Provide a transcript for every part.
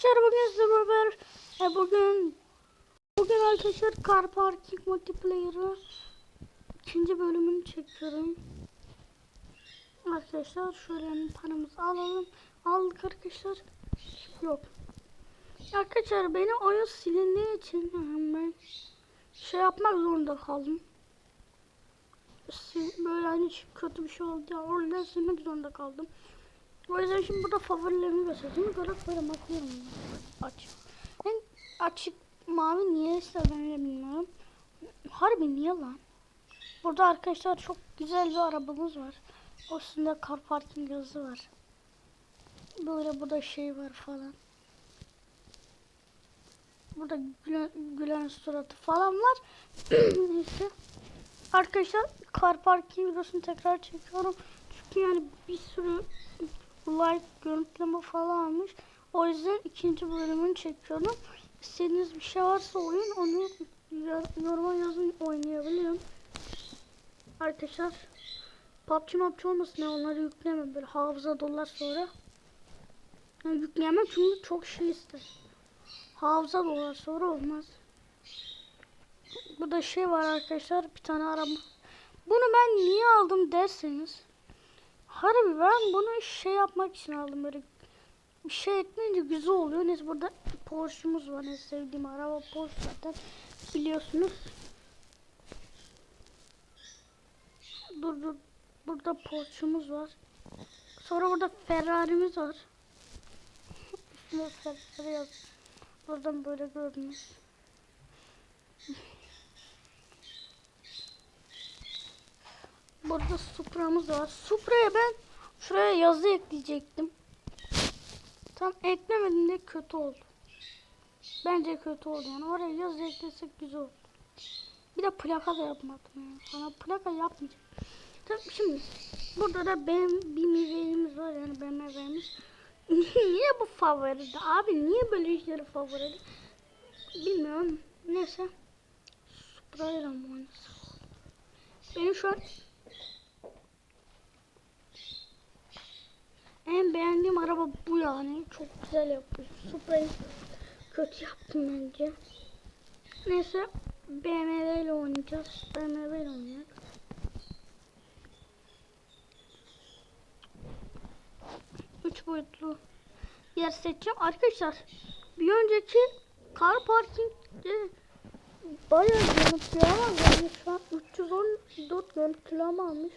Arkadaşlar bugün size beraber e, bugün bugün arkadaşlar Car Parking Multiplayer'ı ikinci bölümünü çekiyorum. Arkadaşlar şöyle paramızı alalım. Aldık arkadaşlar. Yok. Arkadaşlar benim oyun silindiği için ben şey yapmak zorunda kaldım. Böyle hani kötü bir şey oldu ya. Oradan silmek zorunda kaldım. O yüzden şimdi burada favorilerimi göstereceğim. Olarak böyle bakıyorum. Aç. En açık mavi niyeyse ben bilmiyorum. Harbi niye lan? Burada arkadaşlar çok güzel bir arabamız var. O Üstünde car parking yazısı var. Böyle burada şey var falan. Burada gülen, gülen suratı falan var. Neyse. Arkadaşlar car parking videosunu tekrar çekiyorum. Çünkü yani bir sürü like görüntüleme falan almış. O yüzden ikinci bölümünü çekiyorum. İstediğiniz bir şey varsa oyun onu yoruma yazın oynayabilirim. Arkadaşlar PUBG MUBG olmasın ya onları yükleyemem böyle hafıza dolar sonra. Yani yükleyemem çünkü çok şey ister. Hafıza dolar sonra olmaz. Burada şey var arkadaşlar bir tane araba. Bunu ben niye aldım derseniz. Harbi ben bunu şey yapmak için aldım böyle bir şey ekleyince güzel oluyor. Neyse burada Porsche'umuz var. En sevdiğim araba Porsche zaten biliyorsunuz. Dur dur. Burada Porsche'umuz var. Sonra burada Ferrari'miz var. Üstüne Ferrari yaz. Buradan böyle gördünüz. Burada Supra'mız var. Supra'ya ben şuraya yazı ekleyecektim. Tam eklemedim de kötü oldu. Bence kötü oldu yani. Oraya yazı eklesek güzel oldu. Bir de plaka da yapmadım yani. Sana plaka yapmayacağım. Tamam şimdi burada da benim bir müzeğimiz var yani BMW'miz. niye bu favoriydi? Abi niye böyle işleri favoriydi? Bilmiyorum. Neyse. Supra ile mi oynasam? Benim şu an En beğendiğim araba bu yani. Çok güzel yapmış. Supra'yı kötü yaptım bence. Neyse BMW ile oynayacağız. BMW ile oynayalım. Üç boyutlu yer seçeceğim. Arkadaşlar bir önceki car parkingde bayağı görüntüleme yani şu an 314 görüntüleme almış.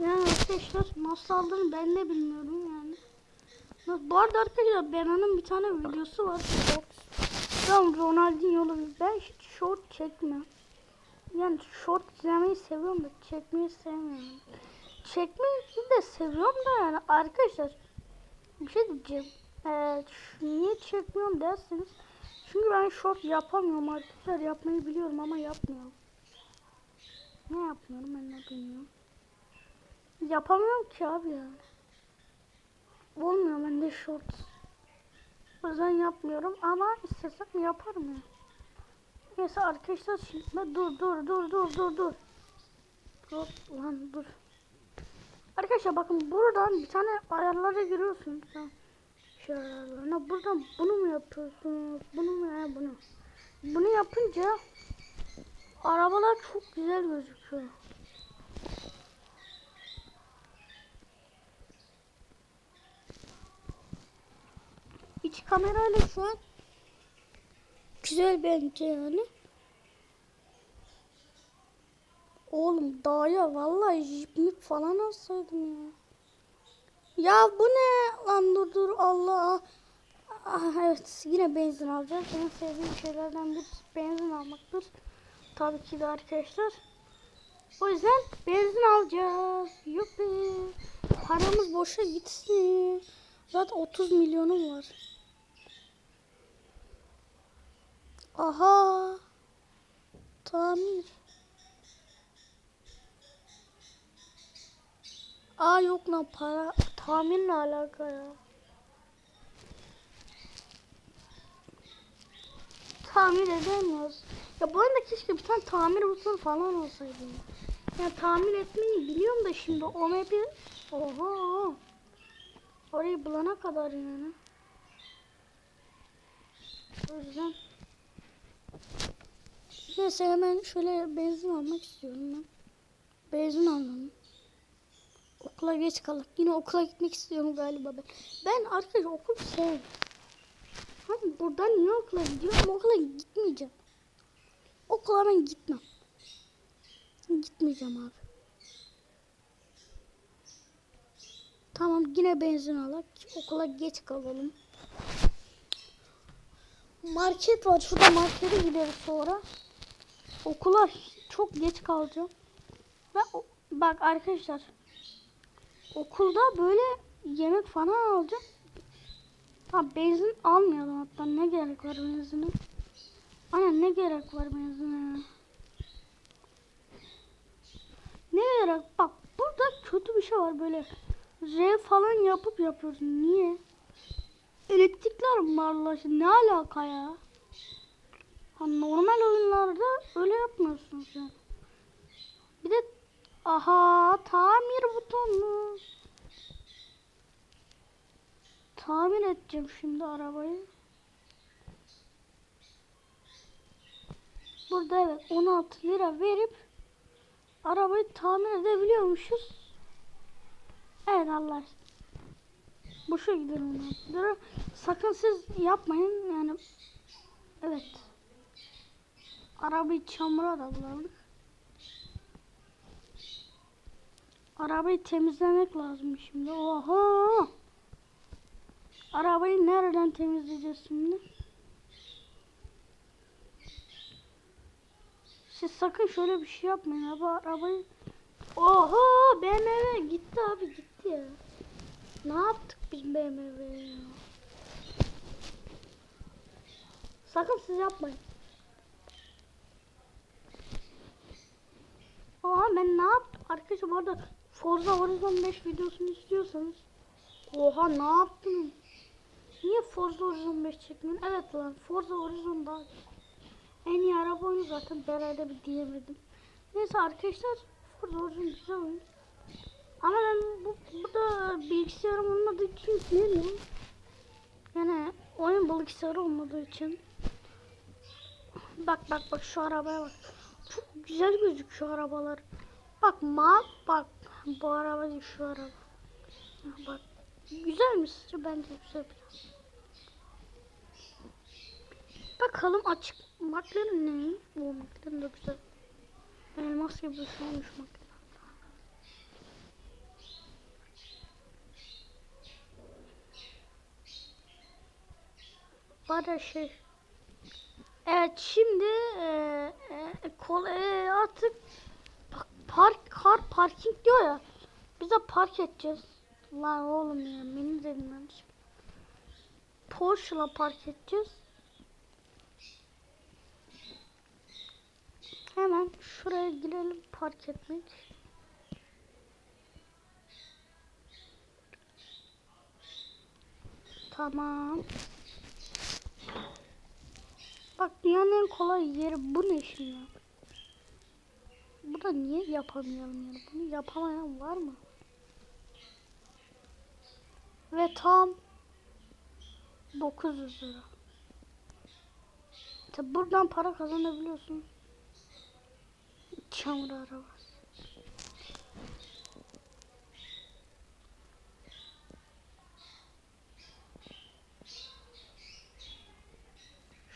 Yani arkadaşlar nasıl aldığını ben de bilmiyorum yani. Bu arada arkadaşlar Bena'nın bir tane videosu var. Ben Ronaldinho'lu ben hiç short çekmem. Yani short izlemeyi seviyorum da çekmeyi sevmiyorum. Çekmeyi de seviyorum da yani arkadaşlar bir şey diyeceğim. Ee, niye çekmiyorum derseniz çünkü ben short yapamıyorum arkadaşlar yapmayı biliyorum ama yapmıyorum. Ne yapmıyorum ben de bilmiyorum. Yapamıyorum ki abi ya. Olmuyor bende short. O yüzden yapmıyorum ama istesem yaparım ya. Neyse arkadaşlar şimdi dur dur dur dur dur dur. Hop lan dur. Arkadaşlar bakın buradan bir tane ayarlara giriyorsunuz. Şey ayarlarına. Buradan bunu mu yapıyorsunuz? Bunu mu ya bunu? Bunu yapınca arabalar çok güzel gözüküyor. İç kamerayla şu an güzel bence yani. Oğlum daha ya vallahi jip mip falan alsaydım ya. Ya bu ne lan dur dur Allah. Ah, evet yine benzin alacağız. En sevdiğim şeylerden bir benzin almaktır. Tabii ki de arkadaşlar. O yüzden benzin alacağız. Yuppi. Paramız boşa gitsin. Zaten 30 milyonum var. Aha. Tamir. Aa yok lan para. Tamirle alaka ya. Tamir edemiyoruz. Ya bu arada keşke bir tane tamir butonu falan olsaydı. Ya. ya tamir etmeyi biliyorum da şimdi o map'i... Oha. Orayı bulana kadar yani. O yüzden. Neyse hemen şöyle benzin almak istiyorum ben. Benzin alalım. Okula geç kaldık. Yine okula gitmek istiyorum galiba ben. Ben arkadaş okul sevmiyorum. Hani buradan niye okula gidiyorum? Okula gitmeyeceğim. Okula ben gitmem. Gitmeyeceğim abi. Tamam yine benzin alak. Okula geç kalalım. Market var. Şurada markete gideriz sonra. Okula çok geç kalacağım. Ve bak arkadaşlar. Okulda böyle yemek falan alacağım. Ha benzin almayalım hatta. Ne gerek var benzine? Aynen ne gerek var benzine? Ne gerek? Bak burada kötü bir şey var böyle. R falan yapıp yapıyoruz. Niye? Elektrikler mi var Ne alaka ya? Ha, normal oyunlarda öyle yapmıyorsunuz yani. Bir de aha tamir butonu. Tamir edeceğim şimdi arabayı. Burada evet 16 lira verip arabayı tamir edebiliyormuşuz. Evet Allah 16 lira. Sakın siz yapmayın yani. Evet. Arabayı çamura da bulandık. Arabayı temizlemek lazım şimdi. Oha! Arabayı nereden temizleyeceğiz şimdi? Siz sakın şöyle bir şey yapmayın abi arabayı. Oha BMW gitti abi gitti ya. Ne yaptık biz BMW'ye? Sakın siz yapmayın. Aa ben ne yaptım? Arkadaşlar bu arada Forza Horizon 5 videosunu istiyorsanız Oha ne yaptın? Niye Forza Horizon 5 çekmiyorsun? Evet lan Forza Horizon daha en iyi araba oyunu zaten beraber bir diyemedim. Neyse arkadaşlar Forza Horizon güzel oyun. Ama ben bu, burada bilgisayarım olmadığı için yükleyemiyorum. Yani oyun bilgisayarı olmadığı için. Bak bak bak şu arabaya bak. Çok güzel gözüküyor arabalar. Bak ma bak bu araba değil şu araba. Bak güzel mi sizce? Bence güzel biraz. Bakalım açık McLaren ne? O McLaren de güzel. Elmas gibi bir şey McLaren. Bana şey. Evet şimdi e, e, kol e, artık bak, park kar parking diyor ya. Biz de park edeceğiz. Lan oğlum ya beni ben şimdi. Porsche'la park edeceğiz. Hemen şuraya girelim park etmek. Tamam. Bak dünyanın en kolay yeri bu ne şimdi? Bu da niye yapamayalım yani? Bunu yapamayan var mı? Ve tam 900 lira. Tabi buradan para kazanabiliyorsun. Çamur arabası.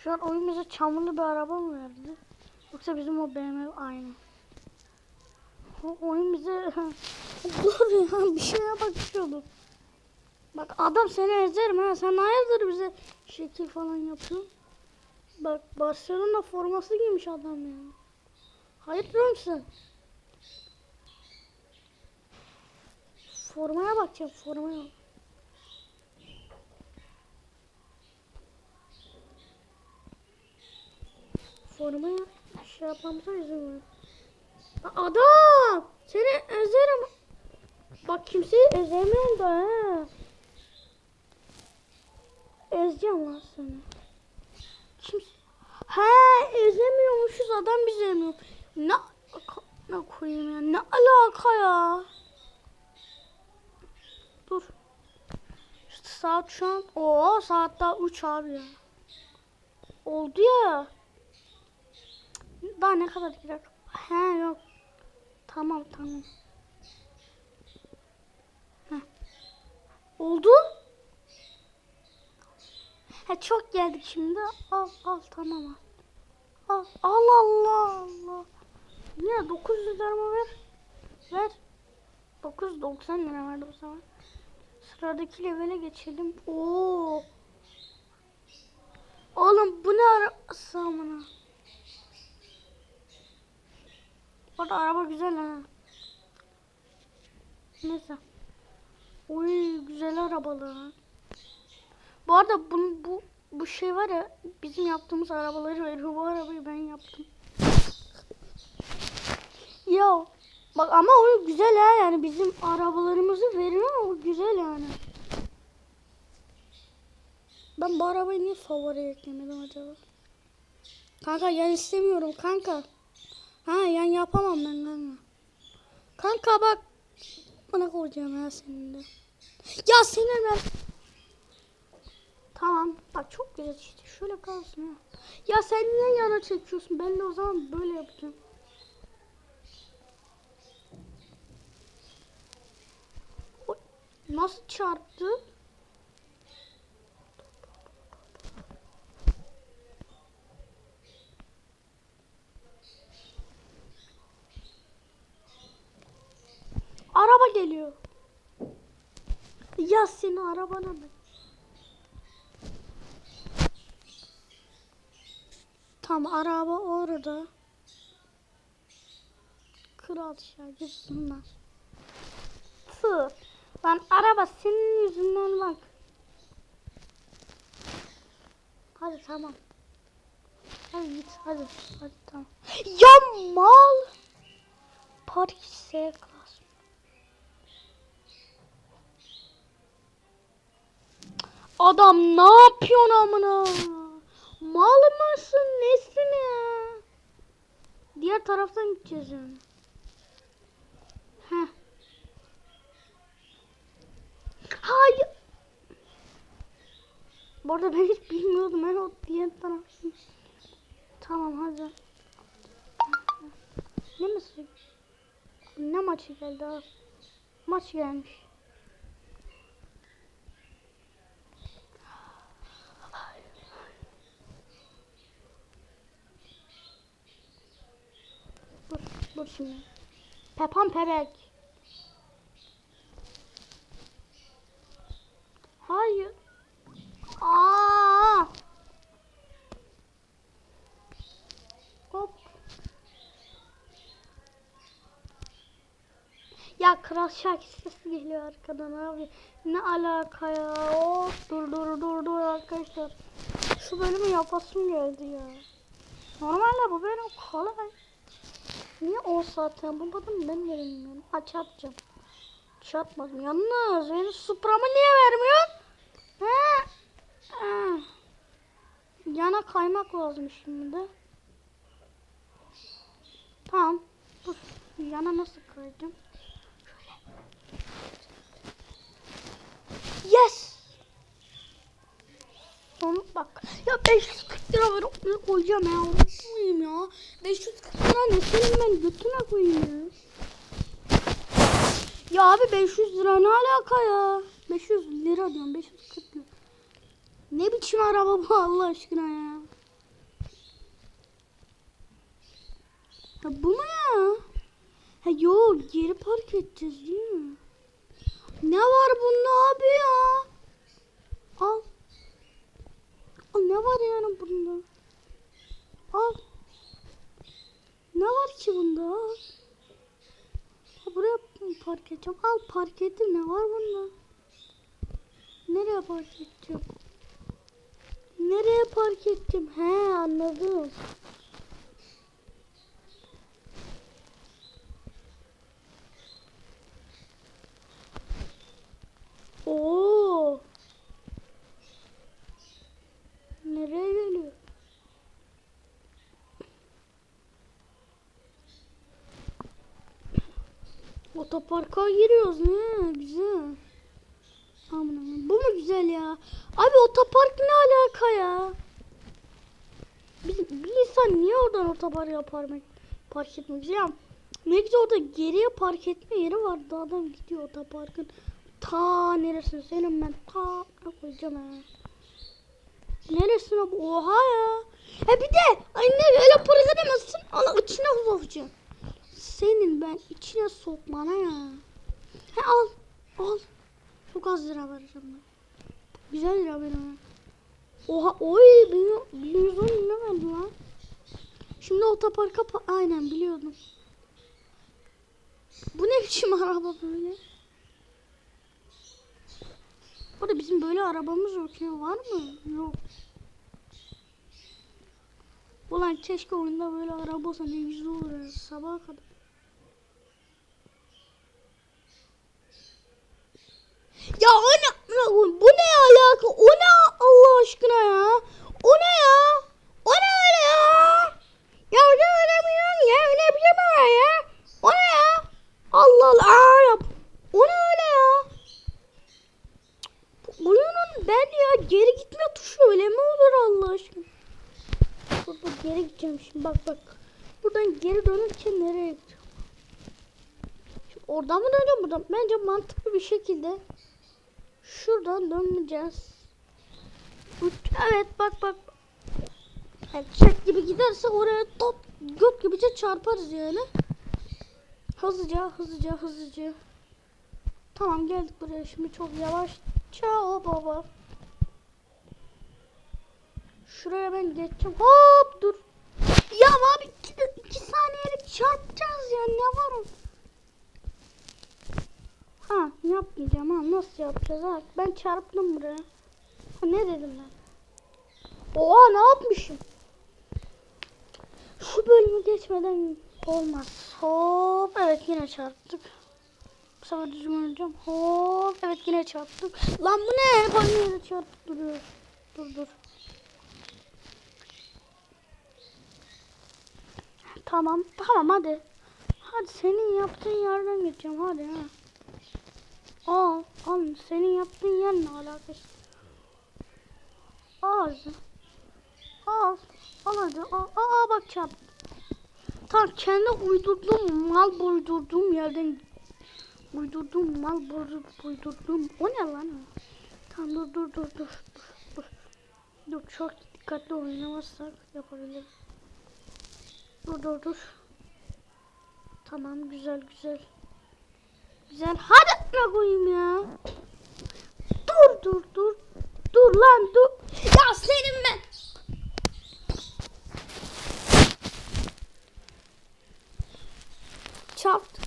Şu an oyun bize çamurlu bir araba mı verdi? Yoksa bizim o BMW aynı. O oyun bize dur ya bir şeye bakıyordum. Bak adam seni ezerim ha sen hayırdır bize şekil falan yapıyorsun. Bak Barcelona forması giymiş adam ya. Hayırdır mısın? Formaya bakacağım formaya. Formaya şey yapmamıza izin ver. Adam! Seni ezerim. Bak kimseyi ezemiyorum da ha. Ezeceğim lan seni. Kimse... He ezemiyormuşuz adam bizi emiyor. Ne ne koyayım ya? Ne alaka ya? Dur. İşte saat şu an. Oo saat daha 3 abi ya. Oldu ya. Daha ne kadar girer? He yok. Tamam tamam. Heh. Oldu. He çok geldik şimdi. Al al tamam al. Al al Allah Allah. Ne 900 lira mı ver? Ver. 990 lira verdi bu zaman. Sıradaki levele geçelim. Oo. Oğlum bu ne arası amına? Orada araba güzel ha. Neyse. Oy güzel arabalar. ha. Bu arada bu, bu, bu şey var ya bizim yaptığımız arabaları veriyor. Bu arabayı ben yaptım. Ya bak ama o güzel ha yani bizim arabalarımızı veriyor o güzel yani. Ben bu arabayı niye favori eklemedim acaba? Kanka yan istemiyorum kanka. Ha yan yapamam ben kanka. Kanka bak. Bana koyacağım ya senin de. Ya senin ben. Tamam. Bak çok güzel işte. Şöyle kalsın ya. Ya sen niye yana çekiyorsun? Ben de o zaman böyle yapacağım. Nasıl çarptı? Araba geliyor. Ya seni arabana mı? Tam araba orada. Kral şarkısından. Tı. Lan araba senin yüzünden bak. Hadi tamam. Hadi git hadi. Hadi tamam. Ya mal. Paris'e klas. Adam ne yapıyorsun amına? Mal mısın nesin ya? Diğer taraftan gideceğiz yani. Heh. Hayır. Bu arada ben hiç bilmiyordum. Ben o diğer taraftan. Tamam hadi. Ne maçı? Ne maçı geldi? Maç gelmiş. Dur, şimdi. Pepam pebek. Hayır. Aa! Hop. Ya kral şarkı sesi geliyor arkadan abi. Ne alaka ya? Hop dur dur dur dur arkadaşlar. Şu bölümü yapasım geldi ya. Normalde bu bölüm kolay. Niye o zaten bulmadım ben de bilmiyorum. Aç atacağım. Çarpmadım. Yalnız beni Supra'mı niye vermiyorsun? He? Yana kaymak lazım şimdi. Tamam. Dur. Yana nasıl kayacağım? Şöyle. Yes. Son bak. Ya 540 lira ver onu koyacağım ya. Onu koyayım ya. 540 lira ne senin ben götüne koyayım ya. Ya abi 500 lira ne alaka ya? 500 lira diyorum 540 lira. Ne biçim araba bu Allah aşkına ya? Ha bu mu ya? Ha yok geri park edeceğiz değil mi? Ne var bunda abi ya? Al. Al ne var yani bunda? Al. Ne var ki bunda? Buraya park edeceğim? Al park ettim. Ne var bunda? Nereye park edeceğim? Nereye park ettim? He anladım. Oo. Nereye geliyor? Otoparka giriyoruz ne güzel. Aman bu mu güzel ya? Abi otopark ne alaka ya? bir, bir insan niye oradan otobar park, park etmek ya? Ne güzel orada geriye park etme yeri vardı. Adam gidiyor otoparkın. Ta neresine senin ben ta koyacağım ha. Neresine bu? Oha ya. Ha bir de anne öyle para edemezsin. Ana içine sokacağım. Senin ben içine sokmana ya. He al. Al. Çok az lira vereceğim ben. Güzel lira benim. Oha oy 1110 lira verdi lan. Şimdi otoparka pa- aynen biliyordum. Bu ne biçim araba böyle? Burada bizim böyle arabamız yok ya var mı? Yok. Ulan keşke oyunda böyle araba olsa ne güzel olur ya sabaha kadar. Ya o ne? Bu ne alaka? O ne Allah aşkına ya? O ne ya? O ne öyle ya? Ya ne öyle bilmiyorum ya? Ne bileyim ben ya? O ne ya? Allah Allah. Aa. O ne öyle ya? Oyunun ben ya geri gitme tuşu öyle mi olur Allah aşkına? Dur dur geri gideceğim şimdi bak bak. Buradan geri dönürken nereye gideceğim? Şimdi oradan mı döneceğim buradan? Bence mantıklı bir şekilde şuradan döneceğiz. Üç- Evet bak bak. Evet, çek gibi giderse oraya top göt gibice çarparız yani. Hızlıca hızlıca hızlıca. Tamam geldik buraya şimdi çok yavaşça hop hop hop. Şuraya ben geçeceğim. Hop dur. Ya abi iki, iki saniyelik çarpacağız ya ne var? Ha yapmayacağım ha nasıl yapacağız ha? Ben çarptım buraya. Ha, ne dedim ben? Oha ne yapmışım? Şu bölümü geçmeden olmaz. Hop evet yine çarptık. Bu sefer düzgün oynayacağım. Hop evet yine çarptık. Lan bu ne? Hep aynı çarpıp duruyor. Dur dur. Tamam tamam hadi. Hadi senin yaptığın yerden geçeceğim hadi ha. Aa, al senin yaptığın yer ne alakası? Al. Al. Al hadi. Al. Aa bak çarp. Tamam kendi uydurduğum mal uydurduğum yerden uydurduğum mal uydurduğum o ne lan dur dur dur dur dur dur. Dur çok dikkatli oynamazsak yapabiliriz. Dur dur dur. Tamam güzel güzel. Güzel. Hadi ne koyayım ya. Dur dur dur. Dur lan dur. Ya senin ben. Çarptık.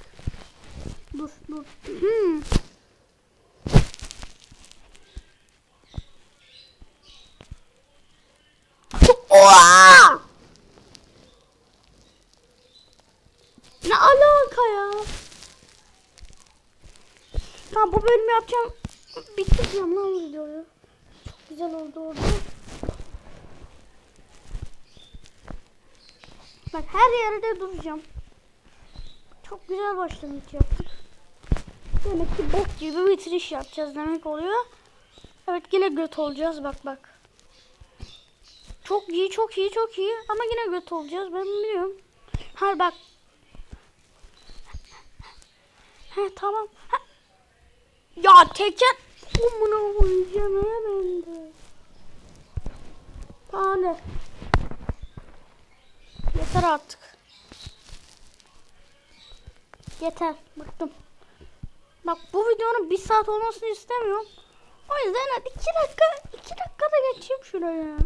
Dur dur. Hmm. Oha! Ne alaka ya? Tamam bu bölümü yapacağım. Bitireceğim lan videoyu. Çok güzel oldu orada. Bak her yerde duracağım. Çok güzel başlangıç yaptık. Demek ki bok gibi bitiriş yapacağız demek oluyor. Evet yine göt olacağız bak bak. Çok iyi çok iyi çok iyi ama yine göt olacağız ben biliyorum. Hayır bak. He tamam. Ha. Ya teker. Amına koyacağım ya ben de. Tamam. Yeter artık. Yeter. Bıktım. Bak bu videonun bir saat olmasını istemiyorum. O yüzden hadi iki dakika, iki dakikada geçeyim şuraya.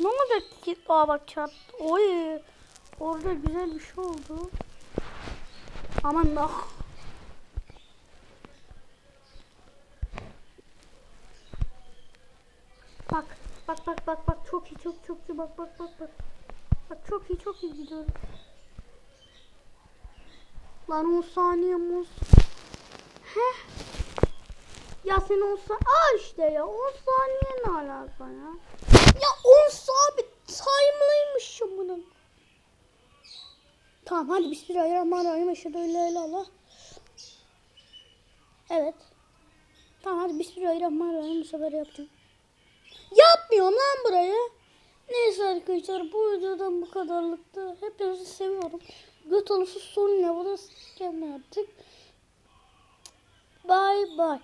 Ne olacak ki? Aa bak çarptı. Oy. Orada güzel bir şey oldu. Aman da. Bak. Bak bak bak bak çok iyi çok çok iyi bak bak bak bak. Bak çok iyi çok iyi gidiyorum. Lan 10 saniye muz. Heh. Ya sen 10 saniye. Aa işte ya 10 saniye ne alaka ya? Ya 10 sabit time'lıymış bunun. Tamam hadi bismillahirrahmanirrahim. Eşhedü en la ilahe. Evet. Tamam hadi Bismillahirrahmanirrahim bu sefer yapacağım. Yapmıyorum lan burayı. Neyse arkadaşlar bu videodan bu kadarlıktı. Hepinizi seviyorum. Göt oluşu son ne? Bu da kendine artık. Bye bye.